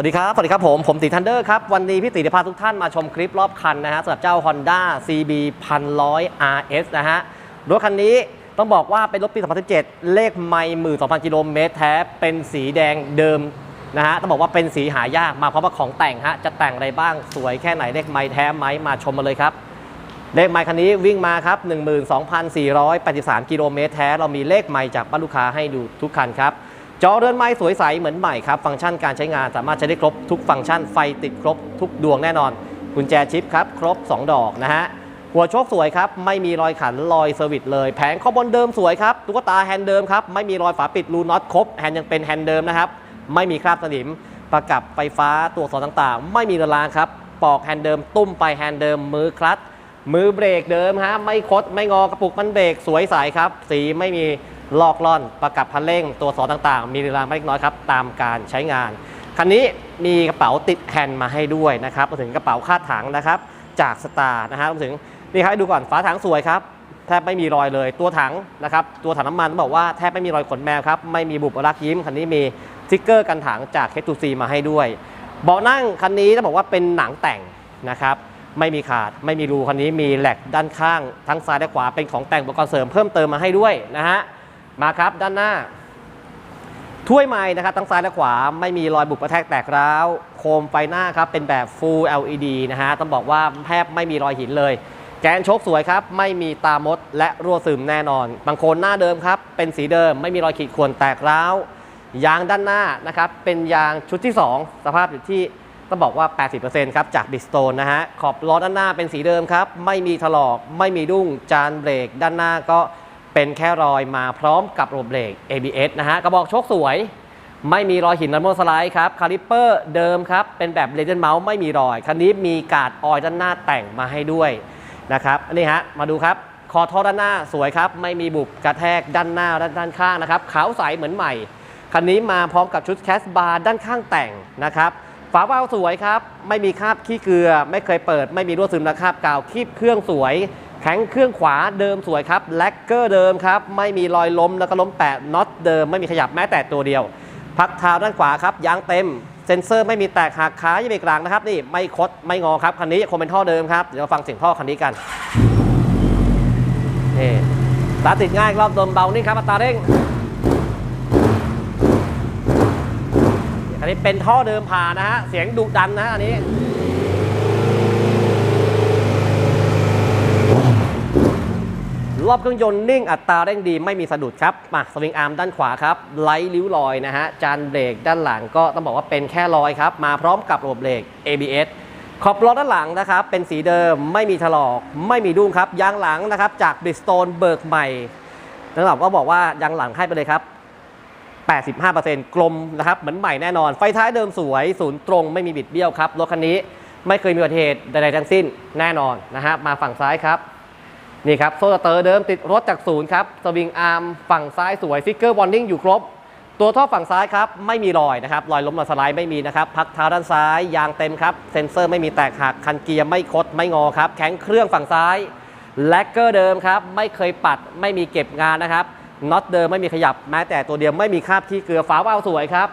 วัสดีครับ สวัสดีครับผม ผมตีทันเดอร์ครับ วันนี้พี่ตีจะพาทุกท่านมาชมคลิปรอบคันนะฮะสำหรับเจ้า Honda CB 1100 RS นะฮะ รถคันนี้ต้องบอกว่าเป็นรถปี 2017 เลขไม่หมื่น2,000กิโลเมตรแท้ เป็นสีแดงเดิมนะฮะ ต้องบอกว่าเป็นสีหายาก มาพร้อมกับของแต่งฮะ จะแต่งอะไรบ้าง สวยแค่ไหน เลขไม่แท้ไหม มาชมมาเลยครับ เลขไมค์คันนี้วิ่งมาครับ 12,483 กิโลเมตรแท้ เรามีเลขไมค์จากบ้านลูกค้าให้ดูทุกคันครับ จอเรือนไม้สวยใสเหมือนใหม่ครับ ฟังก์ชันการใช้งานสามารถใช้ได้ครบทุกฟังก์ชันไฟติดครบทุกดวงแน่นอนกุญแจชิปครับ ครบ 2 ดอกนะฮะ หัวโชคสวยครับ ไม่มีรอยขันรอยเซอร์วิสเลย แผงข้อบนเดิมสวยครับตุ๊กตาแฮนด์เดิมครับ ไม่มีรอยฝาปิดรูน็อตครบแฮนด์ยังเป็นแฮนด์เดิมนะครับ ไม่มีคราบสนิม ประกับไฟฟ้าตัวสอนต่างๆ ไม่มีระลางครับปอกแฮนด์เดิมตุ้มไปแฮนด์เดิมมือคลัตช์มือเบรกเดิมฮะไม่คดไม่งอกระปุกมันเบรกสวยใสครับ สีไม่มี ลอกล่อนประกับพันเร่ง ตัวสอนต่างๆ มีเวลาไม่เล็กน้อยครับตามการใช้งาน คันนี้มีกระเป๋าติดแฮนด์มาให้ด้วยนะครับรวมถึงกระเป๋าคาดถังนะครับจากสตาร์นะฮะรวมถึงนี่ครับดูก่อนฝาถังสวยครับแทบไม่มีรอยเลยตัวถังนะครับตัวถังน้ำมันบอกว่าแทบไม่มีรอยขนแมวครับไม่มีบุบรักยิ้มคันนี้มีสติ๊กเกอร์กันถังจาก H2C มาให้ด้วยเบาะนั่งคันนี้ต้องบอกว่าเป็นหนังแต่งนะครับไม่มีขาดไม่มีรูคันนี้มีแหลกด้านข้างทั้งซ้ายและขวาเป็นของแต่งอุปกรณ์เสริมเพิ่มเติมมาให้ด้วยนะฮะ มาครับด้านหน้า ถ้วยไม้นะครับทั้งซ้ายและขวาไม่มีรอยบุบกระแทกแตกร้าว โคมไฟหน้าครับเป็นแบบ Full LED นะฮะต้องบอกว่าแทบไม่มีรอยหินเลย แกนโชคสวยครับ ไม่มีตามดและรั่วซึมแน่นอน บางโคนหน้าเดิมครับ เป็นสีเดิมไม่มีรอยขีดข่วนแตกร้าวยางด้านหน้านะครับเป็นยางชุดที่ 2 สภาพอยู่ที่ต้องบอกว่า 80%ครับจากบิสโตนนะฮะขอบล้อด้านหน้าเป็นสีเดิมครับ ไม่มีถลอกไม่มีดุ้งจานเบรก ด้านหน้าก็ เป็นแค่รอยมาพร้อมกับระบบเบรก ABS นะฮะ กระบอกโชคสวย ไม่มีรอยหินนันโมสไลด์ครับคาลิปเปอร์เดิมครับ เป็นแบบเลเจนเมาส์ไม่มีรอย คันนี้มีกาดออยด้านหน้าแต่งมาให้ด้วยนะครับอันนี้ฮะ มาดูครับ คอท่อด้านหน้าสวยครับ ไม่มีบุบกระแทกด้านหน้าและด้านข้างนะครับ ขาวใสเหมือนใหม่ คันนี้มาพร้อมกับชุดแคสบาร์ด้านข้างแต่งนะครับฝาเบ้าสวยครับ ไม่มีคราบขี้เกลือ ไม่เคยเปิด ไม่มีรั่วซึมและคราบกาวคีบเครื่องสวย แข็งเครื่องขวาเดิมสวยครับแล็กเกอร์เดิมครับ ไม่มีรอยล้มแล้วก็ล้มแปะน็อตเดิมไม่มีขยับแม้แต่ตัวเดียว พักเท้าด้านขวาครับยางเต็ม เซ็นเซอร์ไม่มีแตกหักขายังมีกลางนะครับนี่ไม่คดไม่งอครับคันนี้คงเป็นท่อเดิมครับเดี๋ยวเราฟังเสียงท่อคันนี้กันนี่ตาติดง่ายรอบดมเบานี่ครับอัตราเร่งอันนี้เป็นท่อเดิมผ่านะฮะเสียงดุดันนะฮะอันนี้ รอบเครื่องยนต์นิ่งอัตราเร่งดีไม่มีสะดุดครับมาสวิงอาร์มด้านขวาครับไลท์ริ้วรอยนะฮะจานเบรกด้านหลังก็ต้องบอกว่าเป็นแค่รอยครับ มาพร้อมกับระบบเบรก ABS ขอบล้อด้านหลังนะครับ เป็นสีเดิมไม่มีถลอก ไม่มีดุ้งครับยางหลังนะครับ จากบริสโตนเบิกใหม่แล้วเราก็บอกว่ายางหลังให้ไปเลยครับ 85%กลมนะครับเหมือนใหม่แน่นอน ไฟท้ายเดิมสวยศูนย์ตรงไม่มีบิดเบี้ยวครับรถคันนี้ไม่เคยมีอุบัติเหตุใดๆทั้งสิ้นแน่นอนนะฮะมาฝั่งซ้ายครับ นี่ครับโซ่เตอร์เดิมติดรถจากศูนย์ครับสวิงอาร์มฝั่งซ้ายสวยฟิกเกอร์วอร์นิ่งอยู่ครบ ตัวท่อฝั่งซ้ายครับไม่มีรอยนะครับรอยล้มรอยสไลด์ไม่มีนะครับพักเท้าด้านซ้ายยางเต็มครับเซ็นเซอร์ไม่มีแตกหักคันเกียร์ไม่คดไม่งอครับแข็งเครื่องฝั่งซ้ายแลกเกอร์เดิมครับไม่เคยปัดไม่มีเก็บงานนะครับน็อตเดิมไม่มีขยับแม้แต่ตัวเดียวไม่มีคราบที่เกลือฝาว่าวสวยครับ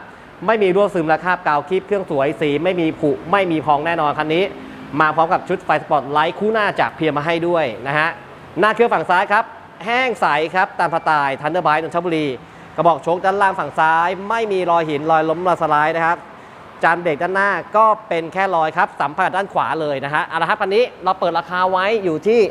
ไม่มีรั่วซึมและคราบกาวคีบเครื่องสวยสีไม่มีผุไม่มีพองแน่นอนคันนี้ มาพร้อมกับชุดไฟสปอตไลท์คู่หน้าจากเพียรมาให้ด้วยนะฮะ หน้าเครื่องฝั่งซ้ายครับ แห้งใสครับตามสไตล์ทันเดอร์ไบต์นนทบุรี กระบอกโชคด้านล่างฝั่งซ้าย ไม่มีรอยหินรอยล้มรอยสไลด์นะครับ จานเบรกด้านหน้าก็เป็นแค่รอยครับ สัมผัสด้านขวาเลยนะฮะเอาละครับคันนี้เราเปิดราคาไว้อยู่ที่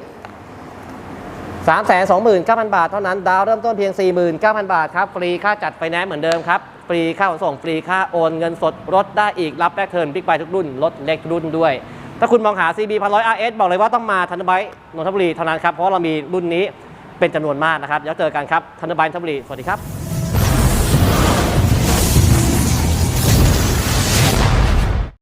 3 2 9 0 0 0 บาท เท่านั้น ดาวเริ่มต้นเพียง 49,000 บาทครับ ฟรีค่าจัดไฟแนนซ์เหมือนเดิมครับ ฟรีค่าขนส่ง ฟรีค่าโอน เงินสด รถได้อีก รับแลกเทิร์นบิ๊กไบทุกรุ่น รถเล็กทุกรุ่นด้วย ถ้าคุณมองหา CB 100 RS บอกเลยว่าต้องมาทันเดอร์ไบต์นนทบุรีเท่านั้นครับ เพราะเรามีรุ่นนี้เป็นจำนวนมากนะครับ แล้วเจอกันครับทันบต์นนทบุรี สวัสดีครับ